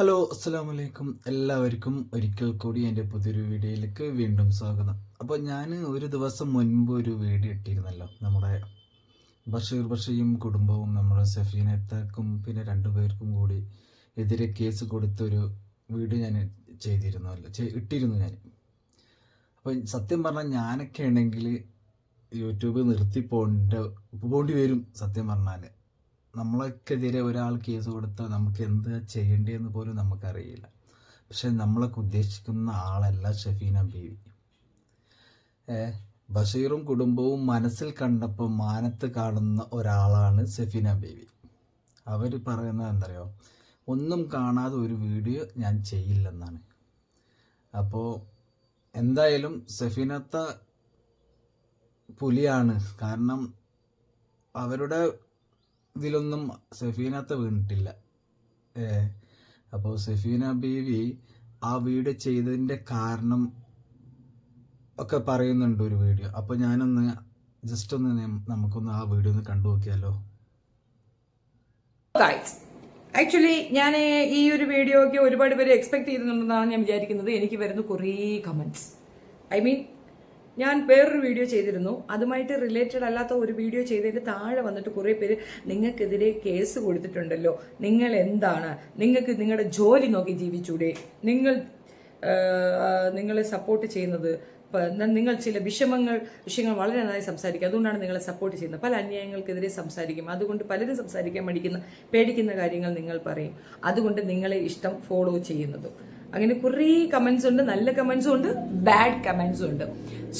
Hello അസ്സാം വലൈക്കും എല്ലാവർക്കും ഒരിക്കൽ കൂടി എന്റെ പുതിയൊരു വീഡിയോയിലേക്ക് വീണ്ടും സ്വാഗതം. അപ്പോൾ ഞാൻ ഒരു ദിവസം മുൻപ് ഒരു വീഡിയോ ഇട്ടിരുന്നല്ലോ നമ്മുടെ ബഷീർ ബഷയും കുടുംബവും നമ്മുടെ സഫീനത്തക്കും പിന്നെ രണ്ടുപേർക്കും കൂടി എതിരെ കേസ് കൊടുത്തൊരു വീഡിയോ ഞാൻ ചെയ്തിരുന്നല്ലോ ഇട്ടിരുന്നു ഞാൻ. അപ്പോൾ സത്യം പറഞ്ഞാൽ ഞാനൊക്കെ ആണെങ്കിൽ യൂട്യൂബ് നിർത്തി പോകേണ്ട പോകേണ്ടി വരും സത്യം പറഞ്ഞാൽ നമ്മളൊക്കെതിരെ ഒരാൾ കേസ് കൊടുത്താൽ നമുക്ക് എന്താ ചെയ്യേണ്ടതെന്ന് പോലും നമുക്കറിയില്ല. പക്ഷെ നമ്മളൊക്കെ ഉദ്ദേശിക്കുന്ന ആളല്ല ഷഫീന ബീവി. ബഷീറും കുടുംബവും മനസ്സിൽ കണ്ടപ്പോൾ മാനത്ത് കാണുന്ന ഒരാളാണ് സഫീന ബീവി. അവർ പറയുന്നത് എന്തറിയോ ഒന്നും കാണാതെ ഒരു വീഡിയോ ഞാൻ ചെയ്യില്ലെന്നാണ്. അപ്പോൾ എന്തായാലും സഫീനത്ത പുലിയാണ്. കാരണം അവരുടെ ഇതിലൊന്നും സഫീനത്ത വീണിട്ടില്ല. അപ്പോൾ സഫീന ബീവി ആ വീഡിയോ ചെയ്തതിന്റെ കാരണം ഒക്കെ പറയുന്നുണ്ട് ഒരു വീഡിയോ. അപ്പോൾ ഞാനൊന്ന് ജസ്റ്റ് ഒന്ന് നമുക്കൊന്ന് ആ വീഡിയോ ഒന്ന് കണ്ടു നോക്കിയാലോ? ആക്ച്വലി ഞാൻ ഈ ഒരു വീഡിയോയ്ക്ക് ഒരുപാട് പേര് എക്സ്പെക്ട് ചെയ്യുന്നുണ്ടെന്നാണ് ഞാൻ വിചാരിക്കുന്നത്. എനിക്ക് വരുന്ന കുറേ കമന്റ്സ് ഐ മീൻ ഞാൻ വേറൊരു വീഡിയോ ചെയ്തിരുന്നു. അതുമായിട്ട് റിലേറ്റഡ് അല്ലാത്ത ഒരു വീഡിയോ ചെയ്തതിന്റെ താഴെ വന്നിട്ട് കുറേ പേര് നിങ്ങൾക്കെതിരെ കേസ് കൊടുത്തിട്ടുണ്ടല്ലോ. നിങ്ങൾ എന്താണ്? നിങ്ങൾക്ക് നിങ്ങളുടെ ജോലി നോക്കി ജീവിച്ചൂടെ? നിങ്ങൾ നിങ്ങളെ സപ്പോർട്ട് ചെയ്യുന്നത്. നിങ്ങൾ ചില വിഷമങ്ങൾ വിഷയങ്ങൾ വളരെ നന്നായി സംസാരിക്കും. അതുകൊണ്ടാണ് നിങ്ങളെ സപ്പോർട്ട് ചെയ്യുന്നത്. പല അന്യായങ്ങൾക്കെതിരെ സംസാരിക്കും. അതുകൊണ്ട് പലരും സംസാരിക്കാൻ മടിക്കുന്ന പേടിക്കുന്ന കാര്യങ്ങൾ നിങ്ങൾ പറയും. അതുകൊണ്ട് നിങ്ങളെ ഇഷ്ടം ഫോളോ ചെയ്യുന്നതും. അങ്ങനെ കുറേ കമന്റ്സ് ഉണ്ട് നല്ല കമന്റ്സും ഉണ്ട് ബാഡ് കമന്റ്സും ഉണ്ട്.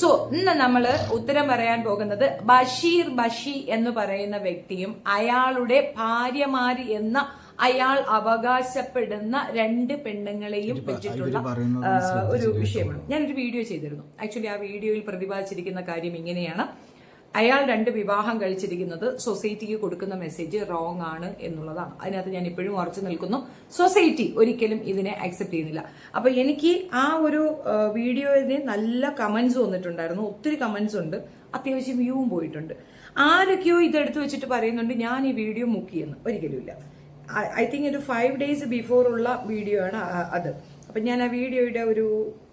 സോ ഇന്ന് നമ്മൾ ഉത്തരം പറയാൻ പോകുന്നത് ബഷീർ ബഷി എന്ന് പറയുന്ന വ്യക്തിയും അയാളുടെ ഭാര്യമാര് എന്ന അയാൾ അവകാശപ്പെടുന്ന രണ്ട് പെണ്ണുങ്ങളെയും വെച്ചിട്ടുള്ള ഒരു വിഷയമാണ്. ഞാനൊരു വീഡിയോ ചെയ്തിരുന്നു. ആക്ച്വലി ആ വീഡിയോയിൽ പ്രതിപാദിച്ചിരിക്കുന്ന കാര്യം ഇങ്ങനെയാണ്. അയാൾ രണ്ട് വിവാഹം കഴിച്ചിരിക്കുന്നത് സൊസൈറ്റിക്ക് കൊടുക്കുന്ന മെസ്സേജ് റോങ് ആണ് എന്നുള്ളതാണ്. അതിനകത്ത് ഞാൻ ഇപ്പോഴും ഉറച്ചു നിൽക്കുന്നു. സൊസൈറ്റി ഒരിക്കലും ഇതിനെ അക്സെപ്റ്റ് ചെയ്യുന്നില്ല. അപ്പൊ എനിക്ക് ആ ഒരു വീഡിയോയിൽ നല്ല കമന്റ്സ് വന്നിട്ടുണ്ടായിരുന്നു. ഒത്തിരി കമന്റ്സ് ഉണ്ട്. അത്യാവശ്യം വ്യൂവും പോയിട്ടുണ്ട്. ആരൊക്കെയോ ഇതെടുത്ത് വെച്ചിട്ട് പറയുന്നുണ്ട് ഞാൻ ഈ വീഡിയോ മുക്കിയെന്ന്. ഒരിക്കലുമില്ല. ഐ തിങ്ക് ഒരു ഫൈവ് ഡേയ്സ് ബിഫോർ ഉള്ള വീഡിയോ ആണ് അത്. അപ്പം ഞാൻ ആ വീഡിയോയുടെ ഒരു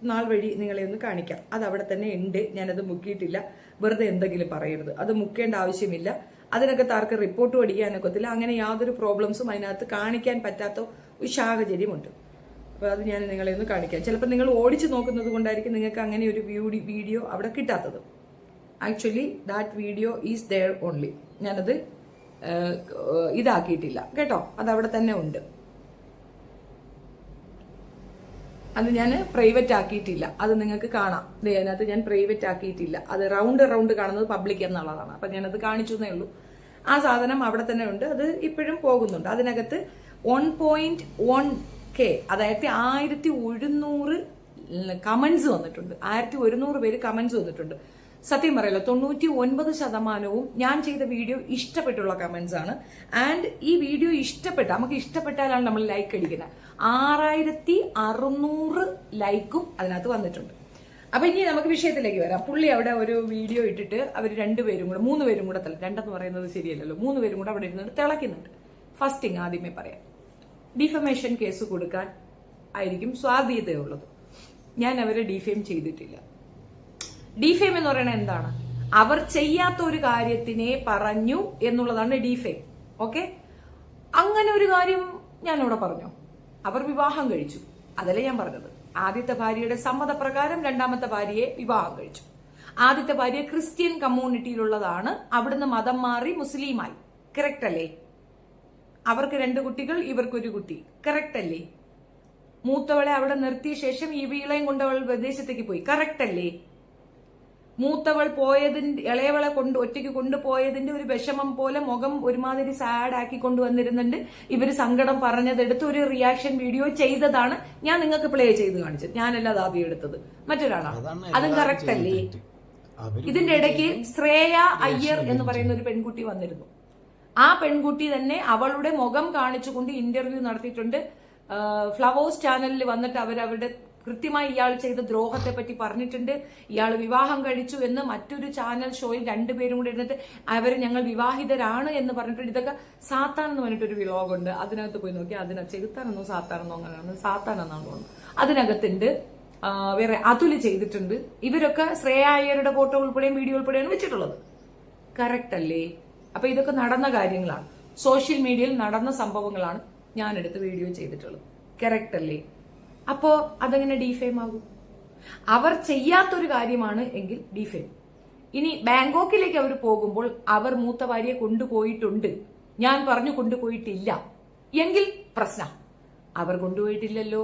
നാൾ വഴി നിങ്ങളെ ഒന്ന് കാണിക്കാം. അത് അവിടെ തന്നെ ഉണ്ട്. ഞാനത് മുക്കിയിട്ടില്ല. വെറുതെ എന്തെങ്കിലും പറയരുത്. അത് മുക്കേണ്ട ആവശ്യമില്ല. അതിനൊക്കെ ആർക്ക് റിപ്പോർട്ട് പഠിക്കാനൊക്കത്തില്ല. അങ്ങനെ യാതൊരു പ്രോബ്ലംസും അതിനകത്ത് കാണിക്കാൻ പറ്റാത്ത ഒരു സാഹചര്യമുണ്ട്. അപ്പോൾ അത് ഞാൻ നിങ്ങളെ ഒന്ന് കാണിക്കാം. ചിലപ്പോൾ നിങ്ങൾ ഓടിച്ചു നോക്കുന്നത് കൊണ്ടായിരിക്കും നിങ്ങൾക്ക് അങ്ങനെ ഒരു വീഡിയോ അവിടെ കിട്ടാത്തത്. Actually that video is there only ഞാനത് ഇതാക്കിയിട്ടില്ല. കേട്ടോ? അത് അവിടെ തന്നെ ഉണ്ട്. അത് ഞാൻ പ്രൈവറ്റ് ആക്കിയിട്ടില്ല. അത് നിങ്ങൾക്ക് കാണാം. അതിനകത്ത് ഞാൻ പ്രൈവറ്റ് ആക്കിയിട്ടില്ല. അത് റൗണ്ട് റൗണ്ട് കാണുന്നത് പബ്ലിക് എന്നുള്ളതാണ്. അപ്പം ഞാനത് കാണിച്ചു എന്നേ ഉള്ളൂ. ആ സാധനം അവിടെ തന്നെ ഉണ്ട്. അത് ഇപ്പോഴും പോകുന്നുണ്ട്. അതിനകത്ത് വൺ പോയിന്റ് വൺ കെ അതായത് ആയിരത്തി ഒരുന്നൂറ് കമന്റ്സ് വന്നിട്ടുണ്ട്. ആയിരത്തി ഒരുന്നൂറ് പേര് കമന്റ്സ് വന്നിട്ടുണ്ട്. സത്യം പറയല്ലോ തൊണ്ണൂറ്റി ഒൻപത് ശതമാനവും ഞാൻ ചെയ്ത വീഡിയോ ഇഷ്ടപ്പെട്ടുള്ള കമന്റ്സ് ആണ്. ആൻഡ് ഈ വീഡിയോ ഇഷ്ടപ്പെട്ട നമുക്ക് ഇഷ്ടപ്പെട്ടാലാണ് നമ്മൾ ലൈക്ക് അടിക്കുന്നത്. ആറായിരത്തി അറുന്നൂറ് ലൈക്കും അതിനകത്ത് വന്നിട്ടുണ്ട്. അപ്പൊ ഇനി നമുക്ക് വിഷയത്തിലേക്ക് വരാം. പുള്ളി അവിടെ ഒരു വീഡിയോ ഇട്ടിട്ട് അവർ രണ്ടുപേരും കൂടെ മൂന്ന് പേരും കൂടെ തല രണ്ടെന്ന് പറയുന്നത് ശരിയല്ലല്ലോ. മൂന്ന് പേരും കൂടെ അവിടെ ഇരുന്നിട്ട് തിളയ്ക്കുന്നുണ്ട്. ഫസ്റ്റിങ് ആദ്യമേ പറയാം. ഡിഫമേഷൻ കേസ് കൊടുക്കാൻ ആയിരിക്കും സ്വാധീനതയുള്ളത്. ഞാൻ അവരെ ഡിഫെയിം ചെയ്തിട്ടില്ല. ഡിഫെയിം എന്ന് പറയുന്നത് എന്താണ്? അവർ ചെയ്യാത്ത ഒരു കാര്യത്തിനെ പറഞ്ഞു എന്നുള്ളതാണ് ഡിഫേം ഓക്കെ? അങ്ങനെ ഒരു കാര്യം ഞാൻ ഇവിടെ പറഞ്ഞു. അവർ വിവാഹം കഴിച്ചു. അതല്ലേ ഞാൻ പറഞ്ഞത്. ആദ്യത്തെ ഭാര്യയുടെ സമ്മതപ്രകാരം രണ്ടാമത്തെ ഭാര്യയെ വിവാഹം കഴിച്ചു. ആദ്യത്തെ ഭാര്യ ക്രിസ്ത്യൻ കമ്മ്യൂണിറ്റിയിലുള്ളതാണ്. അവിടുന്ന് മതം മാറി മുസ്ലിമായി. കറക്റ്റ് അല്ലേ? അവർക്ക് രണ്ട് കുട്ടികൾ ഇവർക്കൊരു കുട്ടി. കറക്റ്റ് അല്ലേ? മൂത്തവളെ അവിടെ നിർത്തിയ ശേഷം ഈ വീളയും കൊണ്ട് അവൾ വിദേശത്തേക്ക് പോയി. കറക്റ്റ് അല്ലേ? മൂത്തവൾ പോയതിന്റെ ഇളയവളെ കൊണ്ട് ഒറ്റയ്ക്ക് കൊണ്ടുപോയതിന്റെ ഒരു വിഷമം പോലെ മുഖം ഒരുമാതിരി സാഡ് ആക്കി കൊണ്ടുവന്നിരുന്നുണ്ട്. ഇവർ സങ്കടം പറഞ്ഞതെടുത്ത് ഒരു റിയാക്ഷൻ വീഡിയോ ചെയ്തതാണ് ഞാൻ നിങ്ങൾക്ക് പ്ലേ ചെയ്ത് കാണിച്ചത്. ഞാനല്ല അത് ആദ്യം എടുത്തത്. മറ്റൊരാളാണ്. അതും കറക്റ്റ് അല്ലേ? ഇതിന്റെ ഇടയ്ക്ക് ശ്രേയ അയ്യർ എന്ന് പറയുന്ന ഒരു പെൺകുട്ടി വന്നിരുന്നു. ആ പെൺകുട്ടി തന്നെ അവളുടെ മുഖം കാണിച്ചുകൊണ്ട് ഇന്റർവ്യൂ നടത്തിയിട്ടുണ്ട്. ഫ്ലവേഴ്സ് ചാനലിൽ വന്നിട്ട് അവർ അവരുടെ കൃത്യമായി ഇയാൾ ചെയ്ത ദ്രോഹത്തെ പറ്റി പറഞ്ഞിട്ടുണ്ട്. ഇയാൾ വിവാഹം കഴിച്ചു എന്ന് മറ്റൊരു ചാനൽ ഷോയിൽ രണ്ടുപേരും കൂടി ഇരുന്നിട്ട് അവർ ഞങ്ങൾ വിവാഹിതരാണ് എന്ന് പറഞ്ഞിട്ടുണ്ട്. ഇതൊക്കെ സാത്താൻ എന്ന് പറഞ്ഞിട്ടൊരു വിളോഗുണ്ട് അതിനകത്ത് പോയി നോക്കി അതിനകത്ത് ചെകുത്താനെന്നോ സാത്താനെന്നോ അങ്ങനെയാണ്. സാത്താനെന്നാണ് തോന്നുന്നത്. അതിനകത്തുണ്ട് വേറെ അതുൽ ചെയ്തിട്ടുണ്ട്. ഇവരൊക്കെ ശ്രേയായരുടെ ഫോട്ടോ ഉൾപ്പെടെയും വീഡിയോ ഉൾപ്പെടെയാണ് വെച്ചിട്ടുള്ളത്. കറക്റ്റ് അല്ലേ? അപ്പൊ ഇതൊക്കെ നടന്ന കാര്യങ്ങളാണ്. സോഷ്യൽ മീഡിയയിൽ നടന്ന സംഭവങ്ങളാണ് ഞാൻ എടുത്ത് വീഡിയോ ചെയ്തിട്ടുള്ളത്. കറക്റ്റ് അല്ലേ? അപ്പോ അതെങ്ങനെ ഡിഫെയിം ആകും? അവർ ചെയ്യാത്തൊരു കാര്യമാണ് എങ്കിൽ ഡിഫെയിം ഇനി ബാങ്കോക്കിലേക്ക് അവർ പോകുമ്പോൾ അവർ മൂത്ത ഭാര്യയെ കൊണ്ടുപോയിട്ടുണ്ട്. ഞാൻ പറഞ്ഞു കൊണ്ടുപോയിട്ടില്ല. എങ്കിൽ പ്രശ്ന. അവർ കൊണ്ടുപോയിട്ടില്ലല്ലോ.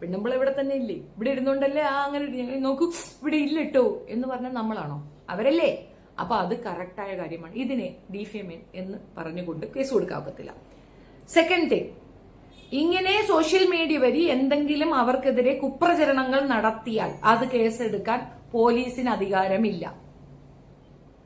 പെണ്ണുമ്പോൾ ഇവിടെ തന്നെ ഇല്ലേ? ഇവിടെ ഇരുന്നുകൊണ്ടല്ലേ ആ അങ്ങനെ നോക്കൂ. ഇവിടെ ഇല്ല കേട്ടോ എന്ന് പറഞ്ഞാൽ നമ്മളാണോ? അവരല്ലേ? അപ്പൊ അത് കറക്റ്റായ കാര്യമാണ്. ഇതിനെ ഡിഫേമൻ എന്ന് പറഞ്ഞുകൊണ്ട് കേസ് കൊടുക്കാക്കത്തില്ല സെക്കൻഡ് തിങ് ഇങ്ങനെ സോഷ്യൽ മീഡിയ വഴി എന്തെങ്കിലും അവർക്കെതിരെ കുപ്രചരണങ്ങൾ നടത്തിയാൽ അത് കേസെടുക്കാൻ പോലീസിന് അധികാരമില്ല.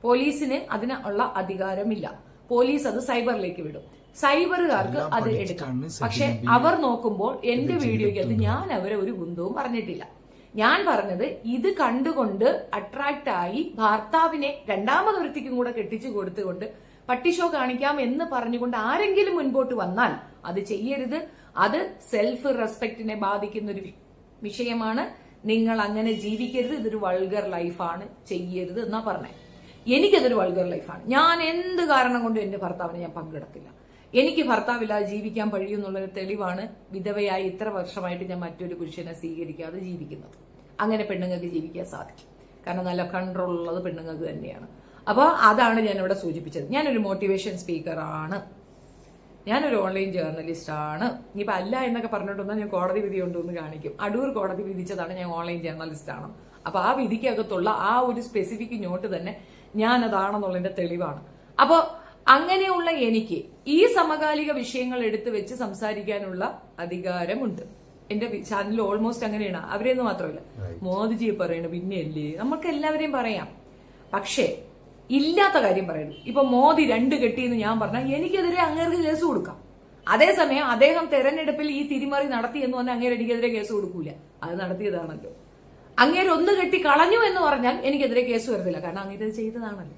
പോലീസിന് അതിന് ഉള്ള അധികാരമില്ല. പോലീസ് അത് സൈബറിലേക്ക് വിടും. സൈബറുകാർക്ക് അത് എടുക്കാം. പക്ഷെ അവർ നോക്കുമ്പോൾ എന്റെ വീഡിയോയ്ക്കകത്ത് ഞാൻ അവരെ ഒരു ഗുന്തവും പറഞ്ഞിട്ടില്ല. ഞാൻ പറഞ്ഞത് ഇത് കണ്ടുകൊണ്ട് അട്രാക്ട് ആയി ഭർത്താവിനെ രണ്ടാമതൊരുത്തിക്കും കൂടെ കെട്ടിച്ചു കൊടുത്തുകൊണ്ട് പട്ടിഷോ കാണിക്കാം എന്ന് പറഞ്ഞുകൊണ്ട് ആരെങ്കിലും മുൻപോട്ട് വന്നാൽ അത് ചെയ്യരുത്. അത് സെൽഫ് റെസ്പെക്ടിനെ ബാധിക്കുന്ന ഒരു വിഷയമാണ്. നിങ്ങൾ അങ്ങനെ ജീവിക്കരുത്. ഇതൊരു വൾഗർ ലൈഫാണ് ചെയ്യരുത് എന്നാ പറഞ്ഞേ. എനിക്കതൊരു വൾഗർ ലൈഫാണ് ഞാൻ എന്ത് കാരണം കൊണ്ടും എന്റെ ഭർത്താവിനെ ഞാൻ പങ്കെടുത്തില്ല. എനിക്ക് ഭർത്താവില്ലാതെ ജീവിക്കാൻ കഴിയുമെന്നുള്ളൊരു തെളിവാണ് വിധവയായി ഇത്ര വർഷമായിട്ട് ഞാൻ മറ്റൊരു പുരുഷനെ സ്വീകരിക്കാതെ ജീവിക്കുന്നത്. അങ്ങനെ പെണ്ണുങ്ങൾക്ക് ജീവിക്കാൻ സാധിക്കും. കാരണം നല്ല കൺട്രോൾ ഉള്ളത് പെണ്ണുങ്ങൾക്ക് തന്നെയാണ്. അപ്പോൾ അതാണ് ഞാൻ ഇവിടെ സൂചിപ്പിച്ചത്. ഞാനൊരു മോട്ടിവേഷൻ സ്പീക്കറാണ് ഞാനൊരു ഓൺലൈൻ ജേർണലിസ്റ്റ് ആണ്. ഇനിയിപ്പോൾ അല്ല എന്നൊക്കെ പറഞ്ഞിട്ടൊന്നും ഞാൻ കോടതി വിധി ഉണ്ടെന്ന് കാണിക്കും. അടൂർ കോടതി വിധിച്ചതാണ് ഞാൻ ഓൺലൈൻ ജേർണലിസ്റ്റ് ആണ്. അപ്പോൾ ആ വിധിക്കകത്തുള്ള ആ ഒരു സ്പെസിഫിക് നോട്ട് തന്നെ ഞാനതാണെന്നുള്ളതിന്റെ തെളിവാണ്. അപ്പോൾ അങ്ങനെയുള്ള എനിക്ക് ഈ സമകാലിക വിഷയങ്ങൾ എടുത്തു വെച്ച് സംസാരിക്കാനുള്ള അധികാരമുണ്ട്. എന്റെ ചാനൽ ഓൾമോസ്റ്റ് അങ്ങനെയാണ്. അവരെയൊന്നും മാത്രമല്ല മോദിജിയെ പറയണ പിന്നെയല്ലേ? നമുക്ക് എല്ലാവരെയും പറയാം. പക്ഷേ ഇല്ലാത്ത കാര്യം പറയുന്നു. ഇപ്പൊ മോദി രണ്ട് കെട്ടിയെന്ന് ഞാൻ പറഞ്ഞാൽ എനിക്കെതിരെ അങ്ങേർക്ക് കേസ് കൊടുക്കാം. അതേസമയം അദ്ദേഹം തെരഞ്ഞെടുപ്പിൽ ഈ തിരിമറി നടത്തി എന്ന് പറഞ്ഞാൽ അങ്ങേര് എനിക്കെതിരെ കേസ് കൊടുക്കൂല. അത് നടത്തിയതാണല്ലോ. അങ്ങേര് ഒന്ന് കെട്ടി കളഞ്ഞു എന്ന് പറഞ്ഞാൽ എനിക്കെതിരെ കേസ് വരത്തില്ല. കാരണം അങ്ങേര് ചെയ്തതാണല്ലോ.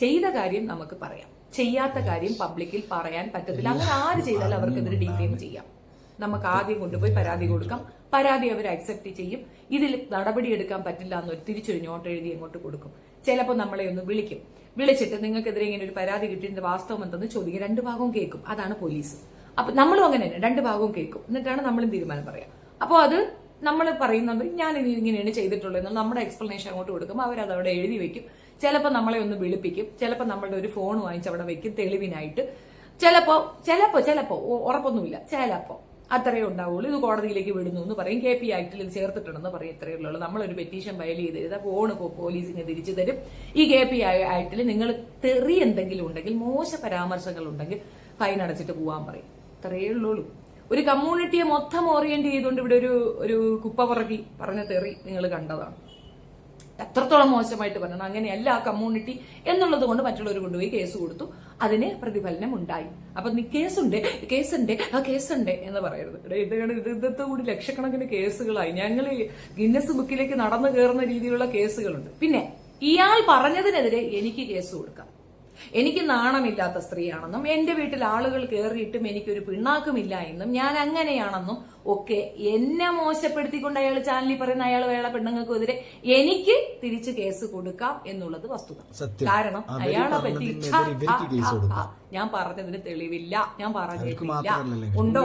ചെയ്ത കാര്യം നമുക്ക് പറയാം. ചെയ്യാത്ത കാര്യം പബ്ലിക്കിൽ പറയാൻ പറ്റത്തില്ല. അങ്ങനെ ആര് ചെയ്താലും അവർക്കെതിരെ ഡിഫെയിം ചെയ്യാം. നമുക്ക് ആദ്യം കൊണ്ടുപോയി പരാതി കൊടുക്കാം. പരാതി അവർ അക്സെപ്റ്റ് ചെയ്യും. ഇതിൽ നടപടി എടുക്കാൻ പറ്റില്ല എന്നൊരു തിരിച്ചൊരു നോട്ട് എഴുതി അങ്ങോട്ട് കൊടുക്കും. ചിലപ്പോൾ നമ്മളെ ഒന്ന് വിളിക്കും. വിളിച്ചിട്ട് നിങ്ങൾക്കെതിരെ ഇങ്ങനെ ഒരു പരാതി കിട്ടിയതിന്റെ വാസ്തവം എന്തെന്ന് ചോദിക്കും. രണ്ട് ഭാഗവും കേൾക്കും. അതാണ് പോലീസ് അപ്പൊ നമ്മളും അങ്ങനെ തന്നെ. രണ്ട് ഭാഗവും കേൾക്കും. എന്നിട്ടാണ് നമ്മളും തീരുമാനം പറയാം. അപ്പോൾ അത് നമ്മൾ പറയുന്നുണ്ട് ഞാൻ ഇനി ഇങ്ങനെയാണ് ചെയ്തിട്ടുള്ളത് നമ്മുടെ എക്സ്പ്ലനേഷൻ അങ്ങോട്ട് കൊടുക്കും. അവരത് അവിടെ എഴുതി വെക്കും. ചിലപ്പോൾ നമ്മളെ ഒന്ന് വിളിപ്പിക്കും. ചിലപ്പോൾ നമ്മളുടെ ഒരു ഫോൺ വാങ്ങിച്ച് അവിടെ വെക്കും തെളിവിനായിട്ട്. ചിലപ്പോ ചിലപ്പോ ചിലപ്പോ ഉറപ്പൊന്നുമില്ല. ചിലപ്പോ. അത്രയേ ഉണ്ടാവുള്ളൂ. ഇത് കോടതിയിലേക്ക് വിടുന്നു എന്ന് പറയും. കെ പി ആക്ടിൽ ഇത് ചേർത്തിട്ടുണ്ടെന്ന് പറയും. ഇത്രയേ ഉള്ളൂ. നമ്മളൊരു പെറ്റീഷൻ ഫയൽ ചെയ്ത് എഴുതാം. ഫോണ് പോലീസിന് തിരിച്ചു തരും. ഈ കെ പി ആക്ടിൽ നിങ്ങൾ തെറി എന്തെങ്കിലും ഉണ്ടെങ്കിൽ മോശ പരാമർശങ്ങൾ ഉണ്ടെങ്കിൽ ഫൈൻ അടച്ചിട്ട് പോവാൻ പറയും. ഇത്രയേ ഉള്ളൂ ഒരു കമ്മ്യൂണിറ്റിയെ മൊത്തം ഓറിയന്റ് ചെയ്തുകൊണ്ട് ഇവിടെ ഒരു ഒരു കുപ്പ പറക്കി പറഞ്ഞ തെറി നിങ്ങൾ കണ്ടതാണ്. എത്രത്തോളം മോശമായിട്ട് പറഞ്ഞു അങ്ങനെയല്ല ആ കമ്മ്യൂണിറ്റി എന്നുള്ളത് കൊണ്ട് മറ്റുള്ളവർ കൊണ്ടുപോയി കേസ് കൊടുത്തു. അതിന് പ്രതിഫലനം ഉണ്ടായി അപ്പൊ നീ കേസുണ്ട് കേസുണ്ട് ആ കേസുണ്ട് എന്ന് പറയരുത്. ഇതാണ് ഇത് കൂടി ലക്ഷക്കണക്കിന് കേസുകളായി. ഞങ്ങൾ ഗിന്നസ് ബുക്കിലേക്ക് നടന്നു കയറുന്ന രീതിയിലുള്ള കേസുകളുണ്ട്. പിന്നെ ഇയാൾ പറഞ്ഞതിനെതിരെ എനിക്ക് കേസ് കൊടുക്കാം. എനിക്ക് നാണമില്ലാത്ത സ്ത്രീയാണെന്നും എന്റെ വീട്ടിൽ ആളുകൾ കയറിയിട്ടും എനിക്കൊരു പിണ്ണാക്കുമില്ല എന്നും ഞാൻ അങ്ങനെയാണെന്നും ഒക്കെ എന്നെ മോശപ്പെടുത്തിക്കൊണ്ട് അയാൾ ചാനലിൽ പറയുന്ന അയാൾ വേള പെണ്ണുങ്ങൾക്കെതിരെ എനിക്ക് തിരിച്ച് കേസ് കൊടുക്കാം എന്നുള്ളത് വസ്തുത. കാരണം അയാളെ പറ്റി ഞാൻ പറഞ്ഞതിന് തെളിവില്ല. ഞാൻ പറഞ്ഞിട്ടില്ല ഉണ്ടോ?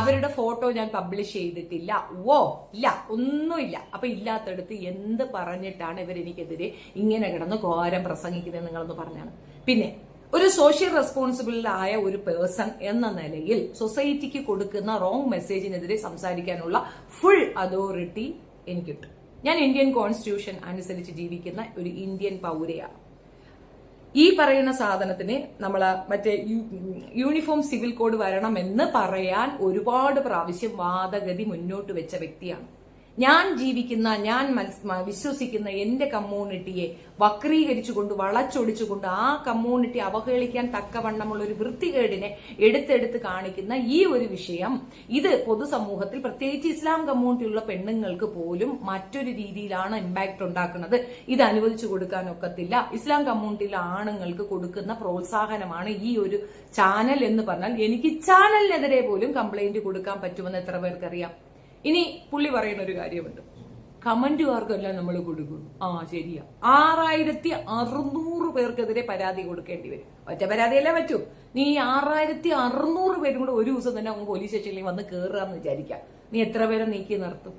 അവരുടെ ഫോട്ടോ ഞാൻ പബ്ലിഷ് ചെയ്തിട്ടില്ല. ഓ ഇല്ല ഒന്നുമില്ല. അപ്പൊ ഇല്ലാത്തടത്ത് എന്ത് പറഞ്ഞിട്ടാണ് ഇവർ എനിക്കെതിരെ ഇങ്ങനെ കിടന്ന് ഘോരം പ്രസംഗിക്കുന്നത് നിങ്ങളൊന്ന് പറഞ്ഞാണ് പിന്നെ ഒരു സോഷ്യൽ റെസ്പോൺസിബിൾ ആയ ഒരു പേഴ്സൺ എന്ന നിലയിൽ സൊസൈറ്റിക്ക് കൊടുക്കുന്ന റോങ് മെസ്സേജിനെതിരെ സംസാരിക്കാനുള്ള ഫുൾ അതോറിറ്റി എനിക്കിട്ടു. ഞാൻ ഇന്ത്യൻ കോൺസ്റ്റിറ്റ്യൂഷൻ അനുസരിച്ച് ജീവിക്കുന്ന ഒരു ഇന്ത്യൻ പൗരയാണ്. ഈ പറയുന്ന സാധനത്തിന് നമ്മൾ മറ്റേ യൂണിഫോം സിവിൽ കോഡ് വരണമെന്ന് പറയാൻ ഒരുപാട് പ്രാവശ്യം വാദഗതി മുന്നോട്ട് വെച്ച വ്യക്തിയാണ്. ഞാൻ ജീവിക്കുന്ന ഞാൻ വിശ്വസിക്കുന്ന എന്റെ കമ്മ്യൂണിറ്റിയെ വക്രീകരിച്ചുകൊണ്ട് വളച്ചൊടിച്ചുകൊണ്ട് ആ കമ്മ്യൂണിറ്റി അവഹേളിക്കാൻ തക്കവണ്ണമുള്ള ഒരു വൃത്തികേടിനെ എടുത്തെടുത്ത് കാണിക്കുന്ന ഈ ഒരു വിഷയം ഇത് പൊതുസമൂഹത്തിൽ പ്രത്യേകിച്ച് ഇസ്ലാം കമ്മ്യൂണിറ്റിയുള്ള പെണ്ണുങ്ങൾക്ക് പോലും മറ്റൊരു രീതിയിലാണ് ഇമ്പാക്ട് ഉണ്ടാക്കുന്നത്. ഇത് അനുവദിച്ചു കൊടുക്കാൻ ഒക്കത്തില്ല. ഇസ്ലാം കമ്മ്യൂണിറ്റിയിലെ ആണുങ്ങൾക്ക് കൊടുക്കുന്ന പ്രോത്സാഹനമാണ് ഈ ഒരു ചാനൽ എന്ന് പറഞ്ഞാൽ എനിക്ക് ചാനലിനെതിരെ പോലും കംപ്ലൈന്റ് കൊടുക്കാൻ പറ്റുമെന്ന് എത്ര പേർക്കറിയാം? ഇനി പുള്ളി പറയുന്ന ഒരു കാര്യമുണ്ട്. കമന്റുകാർക്കെല്ലാം നമ്മൾ കൊടുക്കും. ആ ശരിയാ. ആറായിരത്തി അറുന്നൂറ് പേർക്കെതിരെ പരാതി കൊടുക്കേണ്ടി വരും. ഒറ്റ പരാതിയല്ലേ പറ്റൂ. നീ ആറായിരത്തി അറുന്നൂറ് പേരും കൂടെ ഒരു ദിവസം തന്നെ അങ്ങ് പോലീസ് സ്റ്റേഷനിൽ വന്ന് കയറുകയെന്ന് വിചാരിക്കാം. നീ എത്ര പേരെ നീക്കി നിർത്തും?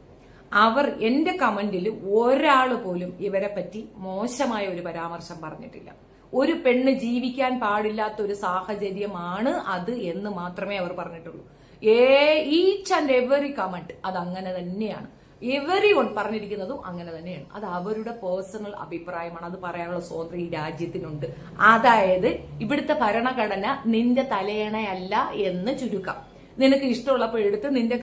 അവർ എന്റെ കമന്റിൽ ഒരാൾ പോലും ഇവരെ പറ്റി മോശമായ ഒരു പരാമർശം പറഞ്ഞിട്ടില്ല. ഒരു പെണ്ണ് ജീവിക്കാൻ പാടില്ലാത്ത ഒരു സാഹചര്യമാണ് അത് എന്ന് മാത്രമേ അവർ പറഞ്ഞിട്ടുള്ളൂ. ഏ ഈച്ച് ആൻഡ് എവറി കമന്റ് അത് അങ്ങനെ തന്നെയാണ്. എവറി വൺ പറഞ്ഞിരിക്കുന്നതും അങ്ങനെ തന്നെയാണ്. അത് അവരുടെ പേഴ്സണൽ അഭിപ്രായമാണ്. അത് പറയാനുള്ള സ്വാതന്ത്ര്യം ഈ രാജ്യത്തിനുണ്ട്. അതായത് ഇവിടുത്തെ ഭരണഘടന നിന്റെ തലയണയല്ല എന്ന് ചുരുക്കം. നിനക്ക് ഇഷ്ടമുള്ളപ്പോൾ എടുത്ത് നിന്റെ